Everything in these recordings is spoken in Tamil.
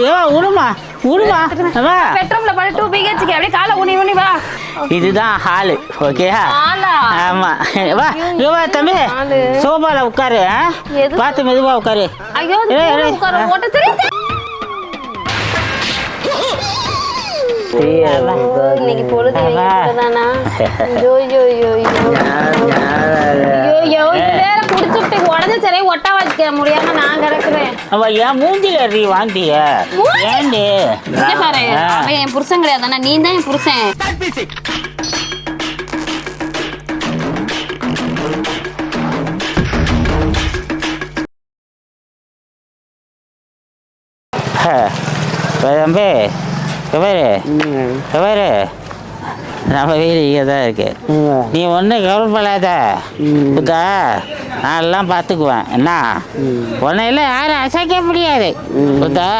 ஏவா வா பெட்ரூம்ல படு அப்படியே காலை வா. இதுதான் ஹாலு ஓகேயா ஆமா. வா தம்பி. சோபால உட்காரு? பார்த்து மெதுவா உட்காரு. ஐயோ ஓட்ட தெரியுது? இன்னைக்கு பொழுது ஆமா. தானா ஐயோ ஐயோ ஐயோ ஐயோ. ஐயோ ஐயோ இது வேற குடிச்சுட்டு உடஞ்ச சிறையை ஒட்ட வைக்க முடியாம நான் கிடக்குறேன். அவ ஏன் மூஞ்சில? ஏண்டி? பாரு ஆ. அவன் என் புருஷன் கிடையாது. நீ தான் என் புருஷன். தம்பி கபாரு கபாரு நம்ம வீடு இங்கே தான் இருக்கு நீ ஒன்றும் கவலைப்படாத. புதா நான் எல்லாம் பார்த்துக்குவேன் என்ன? உன்னையெல்லாம் யாரும் அசைக்க முடியாது. புதா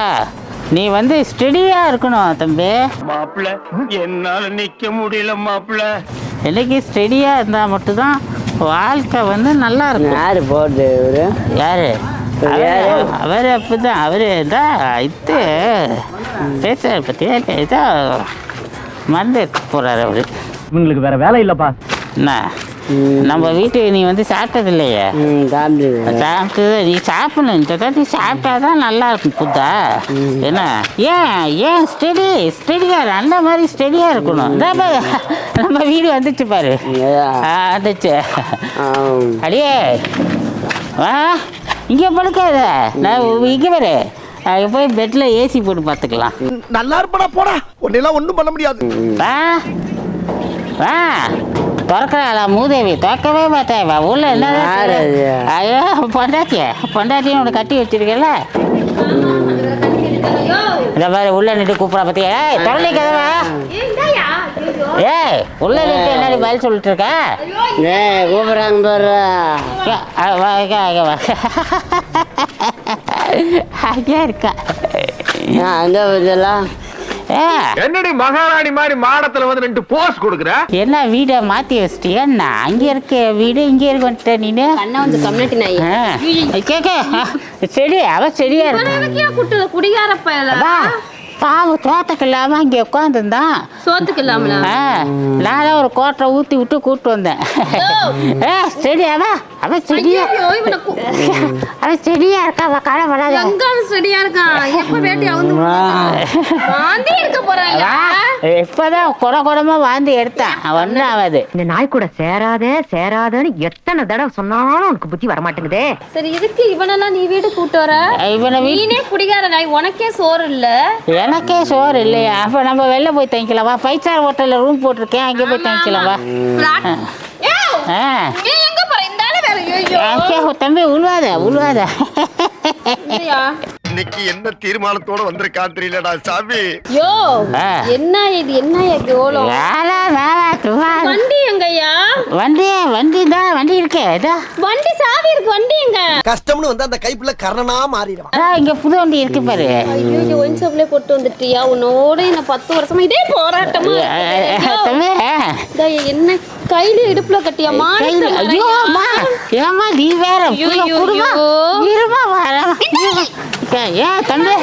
நீ வந்து ஸ்டெடியாக இருக்கணும் தம்பி. மாப்பிள்ள என்னால நிக்க முடியல மாப்பிள்ள. என்னைக்கு ஸ்டெடியாக இருந்தால் மட்டும்தான் வாழ்க்கை வந்து நல்லா இருக்கும். யாரு போடுது இவரு? யாரு? யாரு? அவர் அப்படிதான். அவரு தான் இது பேச பற்றியா இதா மருந்து எடுத்து போறாரு அவரு. இவங்களுக்கு வேற வேலை இல்லப்பா. என்ன? நம்ம வீட்டுக்கு நீ வந்து சாப்பிட்டது இல்லையே ம் சாப்பிடுது சாப்பிட்டு நீ சாப்பிடணும். இந்த தட்டி சாப்பிட்டா தான் நல்லா இருக்கும் புத்தா. என்ன? ஏன்? ஏன்? ஸ்டெடி ஸ்டெடியாக அந்த மாதிரி ஸ்டெடியாக இருக்கணும். நம்ம வீடு வந்துச்சு பாரு. ஆ, வந்துச்சு. அடியே. வா இங்கே படுக்காத. நான் இங்கே பாரு. அங்கே போய் பெட்டில் ஏசி போட்டு பார்த்துக்கலாம். நல்லா இருப்படா போடா. உன்னெல்லாம் ஒண்ணும் பண்ண முடியாது. வா. வா. திறக்கிறாளா மூதேவி திறக்கவே மாட்டேன் வா உள்ள என்ன? ஐயோ பொண்டாட்டிய. பொண்டாட்டியும் உனக்கு கட்டி வச்சிருக்கல இந்த மாதிரி உள்ள நின்று கூப்பிட பத்தியா ஏய் தொலை கதவா? ஏய் உள்ள நின்று என்னடி பதில் சொல்லிட்டு இருக்க ஏ கூப்பிடுறாங்க பாரு ஏ, அ, வா, இங்க, இங்க வா. அங்கே இருக்கா? ஆ, அங்க இதெல்லாம். என்னடி மகாராணி மாதிரி மாடத்துல வந்து ரெண்டு போஸ் கொடுக்குற? என்ன வீடை மாற்றி வச்சிட்டியா நான் அங்கே இருக்க வீடு இங்கே இருக்க நீனு அண்ணா வந்து கம்யூனிட்டி நாய் கேக்க செடி அவ செடியா இருக்கு? எனக்கே குட்டு குடிகார பயல வா பாவு தோட்டக்கு இல்லாம இங்கே உட்காந்துருந்தான் சோத்துக்கு இல்லாமல? நான் ஒரு கோட்டை ஊற்றி விட்டு கூப்பிட்டு வந்தேன். ஏ செடி அவ அவ செடியா. ஐயோ இவனை கு- அவ செடியா இருக்கா அவ கடை வராத எங்க அவன் செடியா இருக்கான் எப்ப வேட்டி வாந்தி இருக்க போறாங்க இப்பதான் குட குடமா வாந்தி எடுத்தேன். ஒன்றும் ஆகாது இந்த நாய் கூட சேராத சேராதன்னு எத்தனை தடவை சொன்னாலும் உனக்கு புத்தி வரமாட்டேங்குதே. சரி இதுக்கு இவனெல்லாம் நீ வீடு கூட்டு வர? இவனை வீ நீனே குடிகார நாய் உனக்கே சோறு இல்ல. எனக்கே சோறு இல்லையா? அப்போ நம்ம வெளில போய் தங்கிக்கலாம்? வா ஃபைவ் ஸ்டார் ஹோட்டலில் ரூம் போட்டிருக்கேன். அங்கே போய் தங்கிக்கலாம்? வா ஆ. தம்பி உழுவாத உழுவாத? இன்னைக்கு என்ன தீர்மானத்தோட வந்திருக்கான் தெரியலடா சாமி யோ. என்ன இது என்ன எவ்வளோ வேலை வேலை சும்மா வண்டி எங்கய்யா வண்டி வண்டி தான் வண்டி இருக்கே இதா வண்டி சாவி இருக்கு வண்டி எங்க கஷ்டம்னு வந்து அந்த கைப்புல கரணனா மாறிடுவான் அதான் இங்க புது வண்டி இருக்கு பாரு ஐயோ ஒயின் ஷாப்லயே போட்டு வந்துட்டியா உன்னோட என்ன பத்து வருஷமா இதே போராட்டமா தம்பி இதோ என்ன கையில இடுப்புல கட்டியா கையில ஐயோ அம்மா ஏம்மா நீ வேற. இருமா வரேன் ஏன் தம்பி.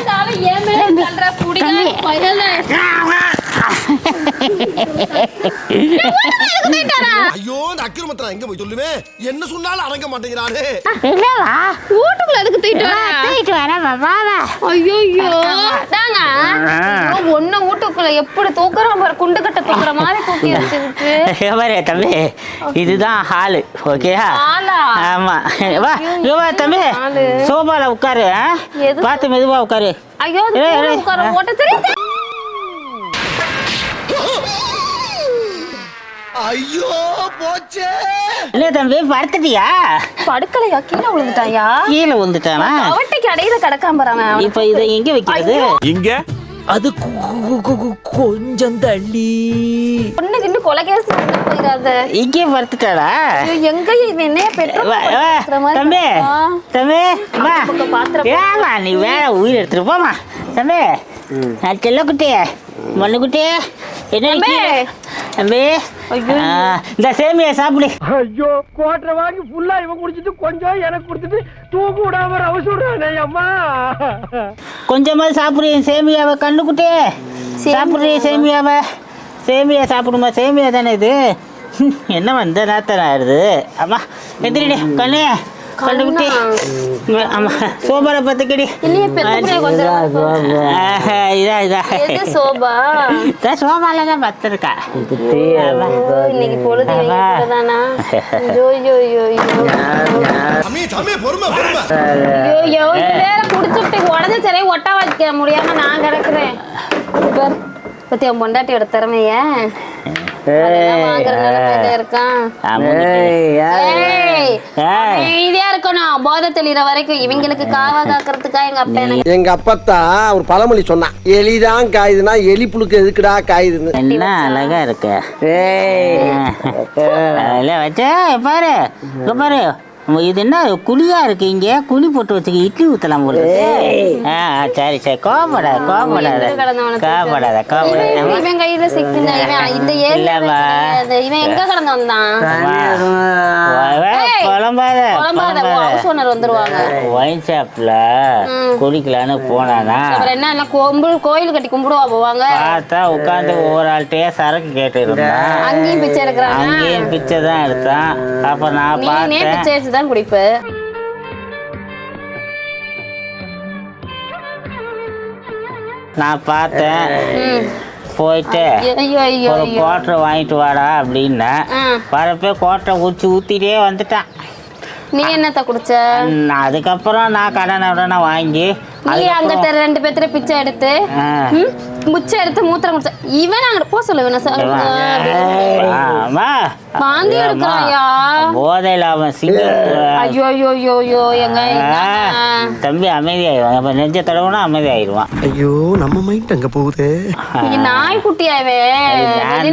ஐயோ இந்த அக்கிரமத்தை எங்க போய் சொல்லுவேன் என்ன சொன்னாலும் அடங்க மாட்டேங்கிறானே. இல்லவா வீட்டுக்குள்ள எதுக்கு தூக்கிட்டு வர? தூக்கிட்டு வரேன் வா வா ஐயோ ஐயோ தாங்க ஒன்ன வீட்டுக்குள்ள எப்படி தூக்குறோம் பாரு குண்டு கட்ட தூக்குற மாதிரி தூக்கி வச்சுக்கிட்டு இங்க பாரு தம்பி. இதுதான் ஹாலு ஓகேயா ஆமா. வா இங்க வா தம்பி. ஹாலு. சோபால உட்காரு? பார்த்து மெதுவா உட்காரு. ஐயோ. உட்கார ஓட்ட தெரியுது ஐயோ போச்சே. இல்ல தம்பி படுத்துட்டியா? படுக்கலையா? கீழே விழுந்துட்டாயா? கீழே வந்துட்டானா அவட்டைக்கு அடையில கிடக்காம பாருங்க இப்ப இதை எங்க வைக்கிறது? இங்க? அது கு- கு- கு- கொஞ்சம் தள்ளி. பொண்ணு கிண்டு கொலகேஸ் போயிடாத இங்கே படுத்துட்டாடா ஐயோ, எங்க இவன் என்ன பெட்ரோல் தம்பி. தம்பி வா. பாத்திரம் ஏமா நீ வேற உயிர் எடுத்துட்டு போமா தம்பி நான் செல்ல இந்த சேமியா சாப்பிடு. ஐயோ கோட்டை வாங்கி ஃபுல்லா இவன் குடிச்சிட்டு கொஞ்சம் எனக்கு கொடுத்துட்டு தூக்க விடாம விடானே அம்மா. கொஞ்சமாக சாப்பிடு என் சேமியாவை கண்ணுக்குட்டே. சாப்பிட்றீ சேமியாவை? சேமியா சாப்பிடுமா? சேமியா தானே இது? என்ன வந்த நாத்தம் ஆயிடுது அம்மா எந்திரிடி கண்ணு. கண்ணுக்குட்டி ஆமா பத்துக்கடி இதா இதா சோபா? சோபால தான் பத்திருக்கா இன்னைக்கு பொழுது தானா ஐயோ வேற குடிச்சுட்டு உடஞ்ச சிறையை ஒட்ட வைக்க முடியாம நான் கிடக்குறேன். பார், பத்தி அவன் பொண்டாட்டியோட திறமைய? எங்க அப்பா எனக்கு எங்க அப்பத்தான் ஒரு பழமொழி சொன்னான் எலிதான் காயுதுன்னா எலி புழுக்கு எதுக்குடா காயுதுன்னு. என்ன அழகா இருக்கு? பாரு. பாரு. இது என்ன குழியா இருக்கு இங்க? குழி போட்டு வச்சுக்க இட்லி ஊத்தலாம் போல. ஆ சரி சரி. கோபப்படாத கோபப்படாத கோபப்படாத கோபப்படாத இவன் கையில சிக்கின இந்த ஏரியா இல்லம்மா. இவன் எங்க கடந்து வந்தான் குழம்பாத வந்துருவாங்க. ஒயின் ஷாப்ல குடிக்கலான்னு போனானா? அப்புறம் என்ன எல்லாம் கும்பு கோயில் கட்டி கும்பிடுவா போவாங்க? பார்த்தா உட்காந்து ஒவ்வொரு ஆள்கிட்டயே சரக்கு கேட்டு இருந்தான். அங்கேயும் பிச்சை எடுக்கிறாங்க அங்கேயும் பிச்சை தான் எடுத்தான். அப்ப நான் பார்த்தேன். தான் குடிப்ப. நான் பார்த்தேன். போயிட்டு ஒரு ஐயோ. குவாட்டர் வாங்கிட்டு வாடா அப்படின்னேன். ஆ. வரப்போ குவாட்டரை ஊற்றி ஊற்றிட்டே வந்துட்டான். நீ என்னத்த குடிச்ச? அதுக்கப்புறம் நான் கடனை உடனே வாங்கி நீ அங்கிட்ட ரெண்டு பேத்துல பிச்சை எடுத்து முச்சை எடுத்து மூத்திரம் குடிச்ச இவன் அங்க போ சொல்லு இவனை ச- ஆமா வாந்தி எடுக்கிறாயா? போதையில் அவன் ஐயோ ஐயோ ஐயோ ஐயோ எங்க தம்பி அமைதியாயிடுவான். அப்போ நெஞ்ச தடவுனா அமைதியாயிடுவான். ஐயோ நம்ம மைண்ட் அங்க போகுது. நாய் குட்டியாவே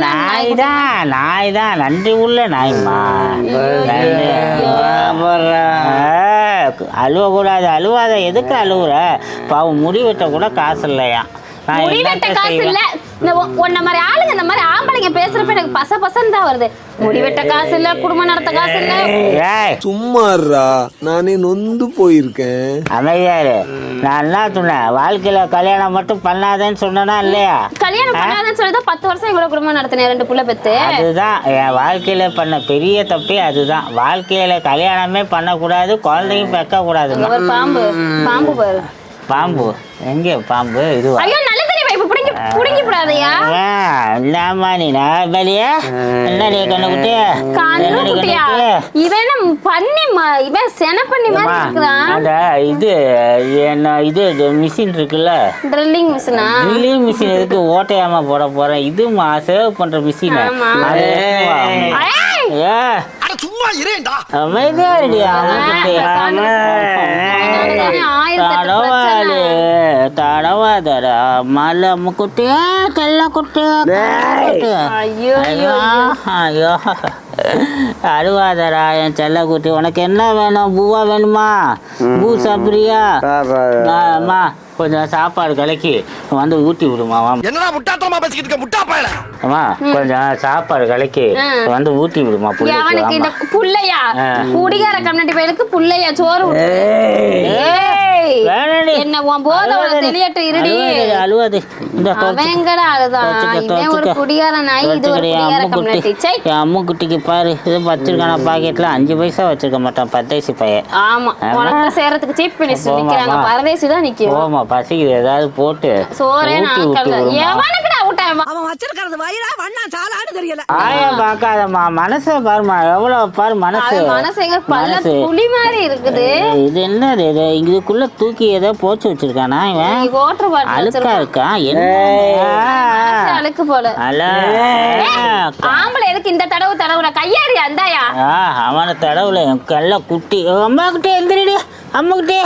நாய் தான் நாய் தான் நன்றி உள்ள நாய்மா அழுவக்கூடாது அழுவாத. எதுக்கு அழுவுற? பாவம் முடி வெட்ட கூட காசு இல்லையா நான் முடி வெட்ட என்னத்த காசு? இல்ல. இந்த உன்ன மாதிரி ஆளுங்க இந்த மாதிரி ஆம்பளைங்க பேசுறப்ப எனக்கு பச பசன்னு தான் வருது. முடி வெட்ட காசு இல்ல குடும்பம் நடத்த காசு இல்ல. ஏய். சும்மாறா நானே நொந்து போயிருக்கேன். அமைதியாரு நான் என்ன சொன்னேன்? வாழ்க்கையில கல்யாணம் மட்டும் பண்ணாதேன்னு சொன்னனா இல்லையா? கல்யாணம் பண்ணாதன்னு சொல்லி தான் பத்து வருஷம் எங்களோட குடும்பம் நடத்தினேன் ரெண்டு புள்ள பெத்து. அதுதான். என் வாழ்க்கையில பண்ண பெரிய தப்பே அதுதான். வாழ்க்கையில கல்யாணமே பண்ணக்கூடாது குழந்தையும் பெக்க கூடாது பாம்பு பாம்பு பாரு. பாம்பு. எங்க பாம்பு? இதுவா? ஐயோ நல்ல தண்ணி பைப்பு. புடிங்கி புடிங்கி போடாதயா. என்னம்மா நீ? நான் வெளியே என்ன நீ கண்ணு என்னடி குட்டியா கண்ணுக்குட்டி? இவன் என்ன பண்ணி இவன் சென பண்ணி மாதிரி அந்த இது என்ன இது மிஷின் இருக்குல்ல? ட்ரில்லிங் மிஷினா ட்ரில்லிங் மிஷின் எதுக்கு ஓட்டையாம போட போறேன்? இதுமா சேவ் பண்ற மிஷின் ஆமா. ஏ அட சும்மா இரேண்டா அமைதியா இருடியா தடவாதடா. மலை கல்ல குட்டியா ஐயோ ஐயோ அழுவாதடா என் செல்ல குட்டி. உனக்கு என்ன வேணும்? பூவா வேணுமா? பூ சாப்பிடுறியா? கொஞ்சம் சாப்பாடு கலக்கி வந்து ஊட்டி விடுமா வா. என்னடா முட்டாத்தனமா பேசிக்கிட்டு இருக்க முட்டா பயல அம்மா கொஞ்சம் சாப்பாடு கலக்கி. வந்து ஊட்டி விடுமா அவனுக்கு இந்த பிள்ளைக்கு புள்ளையா. குடிகார கம்யூனிட்டி பையனுக்கு புள்ளையா சோறு. ஏய், வேணாடி. என்ன உன் போதோட தெளியட்டு இருடி. அழுவாது, இந்த அவன் எங்கடா அழுதான் இவன் ஒரு குடிகார நாய் இது ஒரு குடிகார கம்யூனிட்டி. சை. என் அம்மு குட்டிக்கு பாரு. இது வச்சிருக்கான பாக்கெட்ல. அஞ்சு பைசா வச்சிருக்க மாட்டான். பத்தேசி பையன். ஆமா. உனக்கு சீப் மினிஸ்டர் நிக்கிறாங்க. பரதேசி தான் நிக்கும் பசிக்குது. ஏதாவது போட்டு சோறே நாக்கல்ல அவன் வச்சிருக்கிறது வயிறா வண்ணா சாலான்னு தெரியல. ஆயா பார்க்காதம்மா. மனச பாருமா எவ்வளவு பாரு மனசு. மனசு எங்க பல்ல மனசு. புலி மாதிரி இருக்குது. இது என்னது? இது இதுக்குள்ள தூக்கி ஏதோ போச்சு வச்சிருக்கானா இவன்? நீ ஓட்டர் பாட்டில் அழுக்கா இருக்கான் என்ன அழுக்கு போல. அல ஆம்பளை எதுக்கு இந்த தடவு தடவுற கையாடி அந்தாயா ஆ அவனை தடவுல என் கல்ல குட்டி. அம்மா குட்டி எந்திரடி. அம்மா குட்டி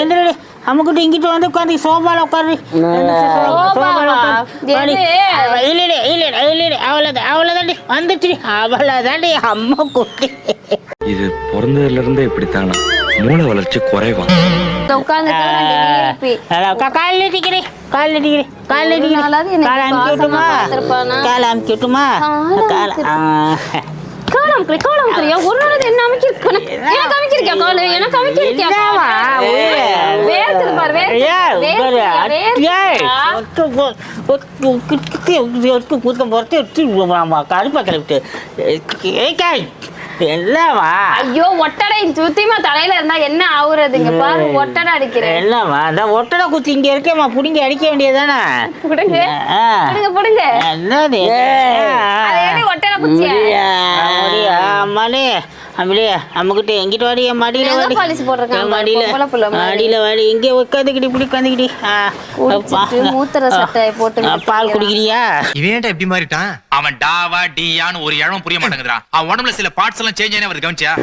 எந்திரடி. அம்மா குட்டி இங்கிட்டு வந்து உட்காந்து சோபால உட்காரு? இல்லடி இல்லடி இல்லடி. அவ்வளோதான் அவ்வளோதாண்டி வந்துச்சு அவ்வளோதாண்டி அம்மா குட்டி. இது பிறந்ததுல இருந்தே இப்படித்தானா? மூளை வளர்ச்சி குறைவா கால் நீட்டிக்கிறே கால் நீட்டிக்கிறே கால் நீட்டிக்கிறே நாளாவது என்னை கால் அமுக்கி பாசமா விட்டுமா பார்த்திருப்பானா? கால் அமுக்கி விட்டுமா கால் கால் ஆ. காலம் கிளி காலம் கிளியா ஒரு நாள் என்ன அமைக்கிருக்கணும் எனக்கு அமைக்கிருக்கியா காலு எனக்கு அமைக்கிருக்கியா என்னம்மா, உயிரே? வேர்க்குது பாரு ஏய், வேர்க்குது பாரு, ஏய், வேர்க்குதா? ஒட்டு போ- ஒட்டு கிட்டு ஒட்டு ஒட்டு குத்த பொறுத்து எடுத்து ஆமா, கருப்பை கிளப்பிட்டு என்னம்மா ஐயோ ஒட்டடை சுத்திமா தலையில இருந்தா என்ன ஆகுறதுங்க பாரு ஒட்டடை அடிக்கிறேன். என்னம்மா அந்த ஒட்டடை குத்தி இங்க இருக்கேம்மா புடிங்க அடிக்க வேண்டியதானே புடுங்க. புடுங்க புடுங்க. என்னது? ஒட்டடை குச்சியா அம்மாலே அம்மாலே அம்மகிட்ட எங்கிட்ட வாடி என் மடியில வாடி. என் மடியில. மடியில வாடி. இங்கே உட்காந்துக்கிட்டு இப்படி உட்காந்துக்கிட்டி. குடிச்சிட்டு மூத்திர சட்டையை போட்டு பால் குடிக்கிறியா? இவன் எப்படி மாறிட்டான்? அவன் டாவா டியான்னு ஒரு இழவும் புரிய மாட்டேங்குதுடா. அவன் உடம்புல சில பார்ட்ஸ் எல்லாம் சேஞ்ச் ஆனே வருது கவனிச்சியா?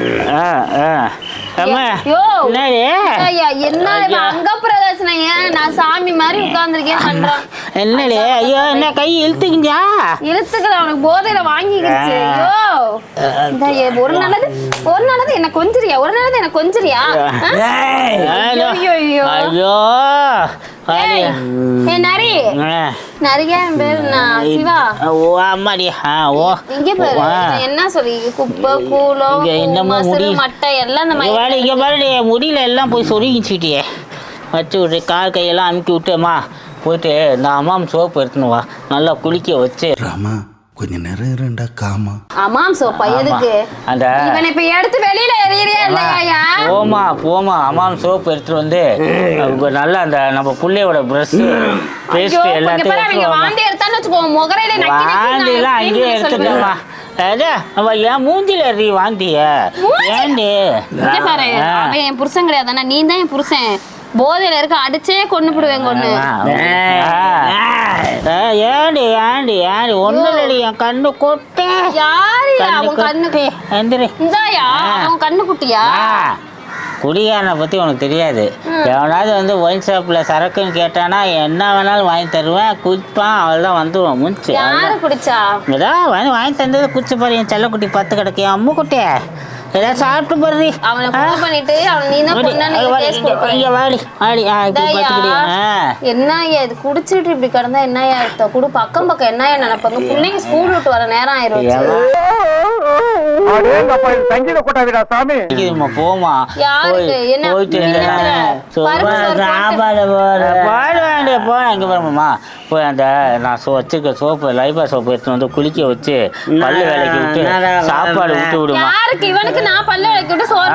என்னடி ஐயா. என்ன கை இழுத்துக்கிஞ்சா இழுத்துக்கல அவனுக்கு போதையில வாங்கிக்கிச்சு ஐயோ. ஒரு நல்லது ஒரு நல்லது என்ன கொஞ்சிரியா ஒரு நல்லது என்ன? ஐயோ, ஐயோ, என்ன சொல்லி குப்பை என்னமோ முடி. மட்டை எல்லாம் இங்க பாருடி முடியல எல்லாம் போய் சொருகிச்சுட்டியே. வச்சு விட்டு கால் கையெல்லாம் அமுக்கி விட்டேம்மா போயிட்டு இந்த அம்மாம் சோப்பு எடுத்துன்னு வா. நல்லா குளிக்க வச்சு. ராமா கொஞ்சம் நேரம் இருண்டா காமா. ஆமாம் சோப்பா எதுக்கு? அந்த இவனை இப்ப எடுத்து வெளியில எறியறியா இல்லையா போமா போமா அம்மாம் சோப்பு எடுத்துட்டு வந்து நல்லா அந்த நம்ம புள்ளையோட ப்ரஷ் பேஸ்ட் எல்லாத்தையும் அவங்க. வாந்தி எடுத்தான்னு வச்சுக்கோ, முகரையில நக்கி நக்கி அங்கேயே. அது அவ ஏன் மூஞ்சில எறி வாந்திய? ஏண்டி? இங்க பாரு, ஆ. அவன் என் புருஷன் கிடையாதுன்னா நீ தான் என் புருஷன். போதையில இருக்க அடிச்சே கொண்டு போடுவேன் கொண்டு ஏண்டி ஏண்டி ஏண்டி? ஒண்ணு இல்லடி என் கண்ணு கொட்டே. யாரு அவன் கண்ணு எந்திரி. இந்தாயா? அவன் கண்ணு குட்டியா? குடிகாரனை பத்தி உனக்கு தெரியாது. எவனாவது வந்து ஒயின் ஷாப்ல சரக்குன்னு கேட்டானா என்ன வேணாலும் வாங்கி தருவேன். குடிப்பான் அவள் தான் வந்துடுவான் முடிச்சு யாரு குடிச்சா? ஏதாவது வாங்கி வாங்கி தந்தது குச்சி பாரு என் செல்லக்குட்டி பத்து கிடக்கு என் அம்மு குட்டியே ஏதாவது சாப்பிட்டு பாரு அவனை கொலை பண்ணிட்டு அவன் நீ தான் கேஸ் வாடி வாடி என்னய்யா இது? குடிச்சிட்டு இப்படி கிடந்தா என்னய்யா அர்த்தம்? குடு பக்கம் பக்கம் என்னய்யா நினைப்பாங்க? பிள்ளைங்க ஸ்கூல் விட்டு வர நேரம் ஆயிரும். சங்கீத கொட்டாவிடா சாமி? போம்மா. யாருக்கு? என்ன? சாப்பாடு போடு. பாடு வேண்டிய போ இங்க பாருமாம்மா போய் அந்த நான் சோ வச்சிருக்க சோப்பு லைபா சோப்பு எடுத்து வந்து குளிக்க வச்சு பல்லு விளக்கி விட்டு சாப்பாடு விட்டு விடுமா. யாருக்கு? இவனுக்கு நான் பல்ல விளக்கி விட்டு சோறு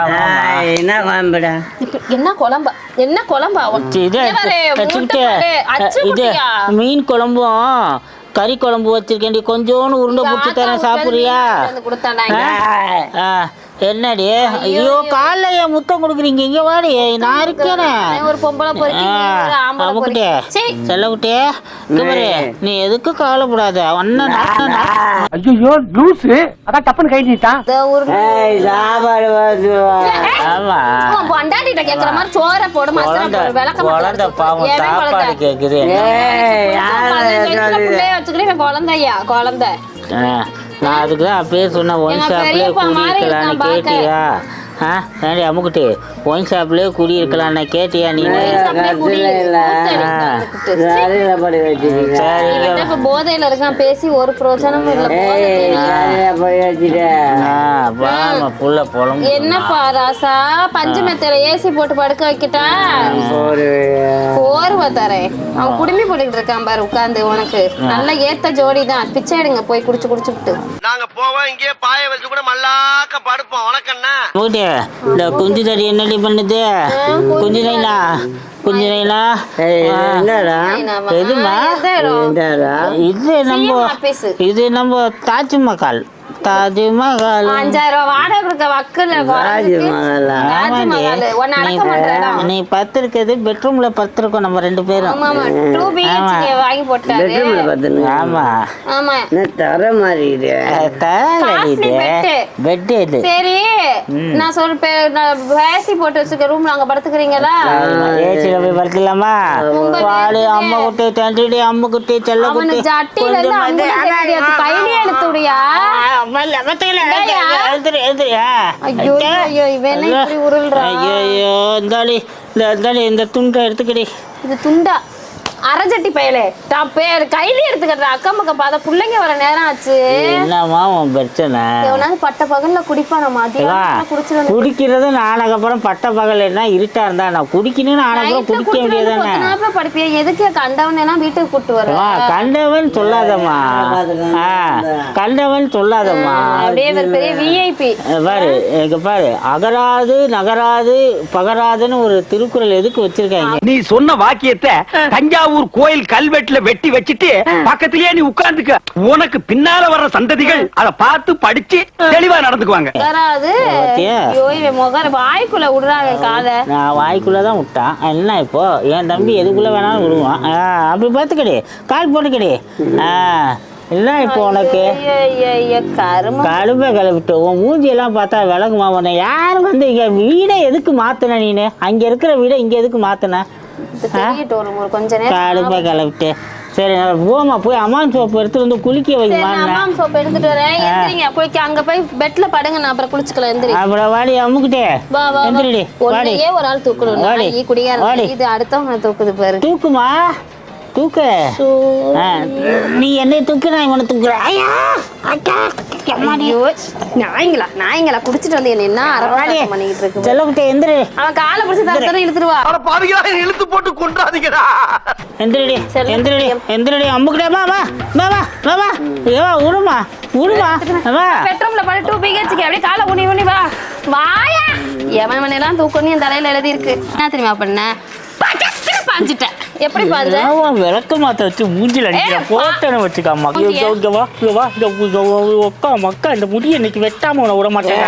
என்ன குழம்புடா? என்ன குழம்பா? என்ன குழம்பா இது இது? மீன் குழம்பும் கறி குழம்பு வச்சிருக்கேன்டி. கொஞ்சோண்டு உருண்டை பிடிச்சி தரேன் சாப்பிடுறியா? என்னடி? ஐயோ காலைல ஏன் முத்தம் கொடுக்குறீங்க. இங்க வாடி. நான் இருக்கிறேன் அவன் ஒரு பொம்பளை பொறுக்கி நீ ஒரு ஆம்பளை அமுக்குட்டே பொறுக்கி. சீ, செல்லக்குட்டியே குமரி நீ எதுக்கு கவலைப்படாத? அண்ணன் ஐயோ லூசு. அதான் டப்புன்னு கை நீட்டான் சாப்பாடு ஆமா. பொண்டாட்டிட்ட கேக்குற மாதிரி சோறை போடு மசாலா குழந்தை போடு விளக்க குழந்தை பாவம் சாப்பாடு கேக்குது. குழந்தையா? குழந்தை. நான் அதுக்கு தான் அப்பயே சொன்னேன் எங்க ஷாப்லேயே பார்க்க. கேட்டியா ஆ ஏண்டி அம்முக்குட்டி ஒயின் ஷாப்லேயே குடியிருக்கலான்னு கேட்டியா நீ? போதையில இருக்கான் பேசி ஒரு பிரோஜனமும் இல்ல என்னப்பா ராசா? பஞ்சு மெத்தையில ஏசி போட்டு படுக்க வைக்கிட்டா? ஒரு போர்வை தரேன். அவன் குடுமி போட்டுக்கிட்டு இருக்கான் பாரு உட்காந்து உனக்கு. நல்ல ஏத்த ஜோடி தான். பிச்சை எடுங்க போய் குடிச்சு குடிச்சுட்டு நாங்க போவோம் இங்கே பாய வச்சு கூட மல்லாக்க படுப்போம். உனக்கண்ணா அம்முக்குட்டி இந்த குஞ்சு தடி என்னடி பண்ணுது? குஞ்சு நைனா குஞ்சு நைனா எதுமா இது நம்ம இது நம்ம தாஜ்மஹால். தாஜ்மஹால் அஞ்சாயிரம் ரூபாய் வாடகை கொடுக்க வக்குல தாஜ்மஹாலா? தாஜ்மஹால் உன்னை அடக்க மாட்டேடா நீ பத்து இருக்கிறது பெட்ரூம்ல பத்து இருக்கோம் நம்ம ரெண்டு பேரும். ஆமா ஆமா. டூ பிஹெச்கே வாங்கி போட்டாரு. பெட்ரூம்ல ஆமா. ஆமா. என்ன தர மாதிரி இது தரலடி இது. bed. பெட் இது. சரி நான் நான் ஏசி போட்டு வச்சிருக்க ரூம்ல அங்க படுத்துக்கிறீங்களா? ஏசில போய் படுக்கலாமா பாடு அம்மா குட்டி தண்டிடி அம்மா குட்டி செல்ல குட்டி. ஜட்டில இருந்து இந்த துண்டை எடுத்துக்கடி. இது துண்டா? அரஜட்டி பயலே. பேர் கையில எடுத்துக்கிறேன் அக்கம் பக்கம் பார்த்தா பிள்ளைங்க வர நேரம் ஆச்சு. என்னம்மா உன் பிரச்சனை? எவனாவது பட்ட பகல்ல குடிப்பான வந்து குடிக்கிறது ஆனக்கப்புறம் பட்ட பகல் என்ன? இருட்டா இருந்தா நான் குடிக்கணும்னு ஆனப்புறம் குடிக்க வேண்டியதானே படிப்பியா? எதுக்கு கண்டவன் எல்லாம் வீட்டுக்கு கூட்டு வர ஏம்மா, கண்டவன் சொல்லாதம்மா. கண்டவன் சொல்லாதம்மா. அப்படியே பெரிய விஐபி பாரு இங்க பாரு. அகராது நகராது பகராதுன்னு ஒரு திருக்குறள் எதுக்கு வச்சிருக்காங்க? நீ சொன்ன வாக்கியத்தை தஞ்சாவூர் கோயில் கல்வெட்டுல வெட்டி வச்சிட்டு பக்கத்திலேயே நீ உட்கார்ந்துக்க. உனக்கு பின்னால வர்ற சந்ததிகள் அத பார்த்து படிச்சு தெளிவா நடந்துக்குவாங்க. வாய்க்குள்ள விடுறாங்க காதை. நான் வாய்க்குள்ள தான் விட்டான். என்ன இப்போ? என் தம்பி எதுக்குள்ள வேணாலும் விடுவான். அப்படி பார்த்துக்கடி. கால் போட்டுக்கடி. என்ன இப்போ உனக்கு? கடுப்பை கிளப்பிட்டு உன் மூஞ்சியெல்லாம் பார்த்தா விளக்குமா உன்னை? யார் வந்து இங்கே வீடை எதுக்கு மாற்றின நீனு? அங்கே இருக்கிற வீடை இங்கே எதுக்கு மாற்றின கடுப்பை கிளப்பிட்டு சரி போமா போய் அம்மான் சோப்பு எடுத்து வந்து குளிக்க வைமா நான் அம்மா சோப் எடுத்துட்டு வரேன். எந்திரிங்க. குளிக்க அங்க போய் பெட்ல படுங்க. நான் அப்புறம் குளிச்சுக்கலாம். எந்திரி. அப்புறம் வாடி அம்முக்கிட்டே வா வா. எந்திரிடி ஒன்னையே ஒரு ஆள் தூக்கணும் வாடி. இது அடுத்தவங்க தூக்குது பாரு. தூக்குமா? தூக்கு. நீ என்னை தூக்கு நான் இவனை தூக்குறேன். ஐயா! அக்கா. ஐயோ நாய்ங்களா? நாய்ங்களா? குடிச்சிட்டு வந்து என்ன என்ன வாடி. அரபாட்டம் பண்ணிட்டு இருக்கு பாரு. செல்லக்குட்டே எந்திரி. அவன் காலை பிடிச்சி தர தர இழுத்துருவா. பாவிகளா என்னை இழுத்து போட்டு கொன்றாதீங்கடா. எந்திரடி எந்திரடி. எந்திரடி. அம்முக்கிட்டே வா வா. வா வா வா வா. ஐயோ விடுமா விடுமா வா. பெட்ரூம்ல படு டூ பிஹெச்கே அப்படியே காலை உனி உனி வா. வாயா! எவன் எவனெல்லாம் தூக்கணும் என் தலையில எழுதி இருக்கு என்ன தெரியுமா பண்ண? பாஞ்சிட்டேன் எப்படி பாஞ்ச? விளக்க மாத்த வச்சு மூஞ்சில அடிக்கிற போட்டனை வச்சுக்காமா மக்கா இந்த முடியை இன்னைக்கு வெட்டாம உன விட மாட்டேன்